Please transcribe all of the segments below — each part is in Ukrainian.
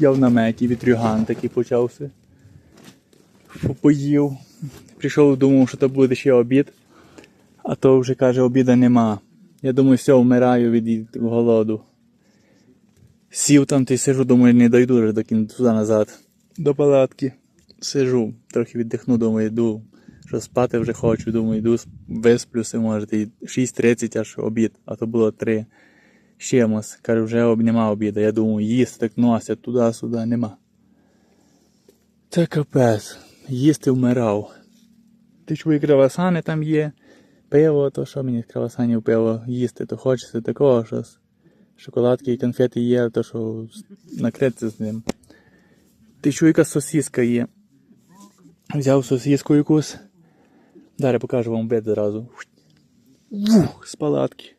Я в наметі вітрюган такий почався. Поїв. Прийшов, думав, що то буде ще обід. А то вже каже, обіда нема. Я думаю, все, вмираю від голоду. Сів там та й сижу, думаю, не дойду вже до туди назад. До палатки. Сижу, трохи віддихну, думаю, йду. Що спати вже хочу, думаю, йду, висплюся, може, і 6.30 аж обід, а то було 3. Щемось. Каже, вже нема обіду. Я думаю, їсти так носять туди-сюди, нема. Це капець. Їсти вмирав. Ти чує, кравасани там є. Пиво, то що мені з кравасанів пиво їсти, то хочеться такого щось. Шоколадки і конфети є, то що накрити з ним. Ти чує, яка сосіска є. Взяв сосіску якусь. Зараз покажу вам бед зразу. З палатки.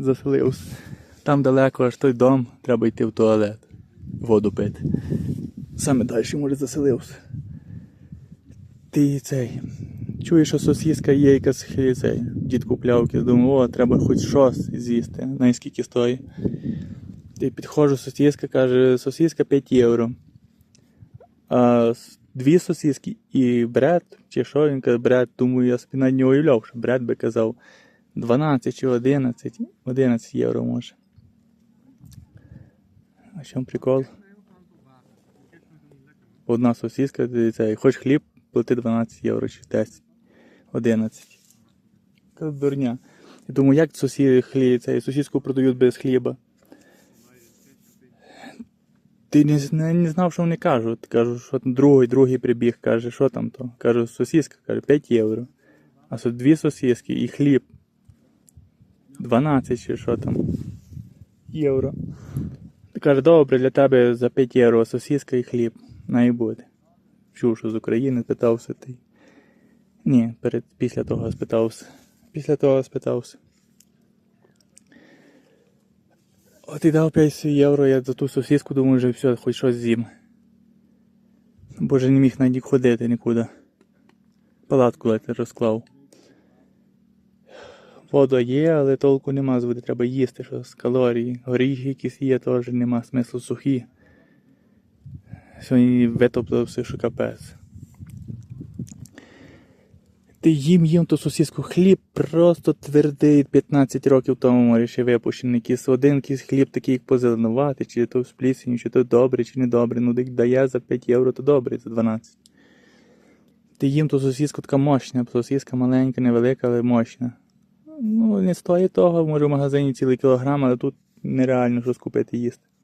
Заселився. Там далеко аж той дом, треба йти в туалет. Воду пити. Саме далі, може, заселився. Ти цей. Чуєш, що сосіска є якась цей. Дід купляв, якийсь, думаю, о, треба хоч щось з'їсти. Знаєш, скільки стоїть. Ти підходжу, сосіска, каже, сосіска 5 євро. А дві сосіски і бред, чи що він каже, бред, думаю, я собі навіть не уявляв, що бред би казав 12 чи 11, 11 євро може. А що прикол? Одна ти цей, хоч хліб, плати 12 євро чи 10, 11. Яка дурня. Я думаю, як сосі, хлі, цей, сосіску продають без хліба? Ти не, не, не знав, що вони кажуть. Кажу, що другий, другий прибіг, каже, що там то? Кажу, сосіска, каже, 5 євро. А дві сосіски і хліб. 12 чи що там. Євро. Каже, добре, для тебе за 5 євро сосіска і хліб. На і буде. Чув, що з України питався ти. Ні, перед, після того спитався. Після того спитався. От і дав 5 євро, я за ту сосиску думаю, вже все, хоч щось з'їм. Боже, не міг навіть ходити нікуди. Палатку ледь розклав. Вода є, але толку нема з треба їсти щось, калорії. Горіхи якісь є, теж нема смислу сухі. Сьогодні витоплився, що капець. Ти їм їм ту сосиску хліб просто твердий 15 років тому ще випущений. Якийсь один якийсь хліб такий, як позеленувати, чи то з плісенью, чи то добре, чи не добре. Ну, як дає за 5 євро, то добре, за 12. Ти їм ту сосиску така мощна, сосиска маленька, невелика, але мощна. Ну, не стоїть того, може в магазині цілий кілограм, але тут нереально щось купити їсти.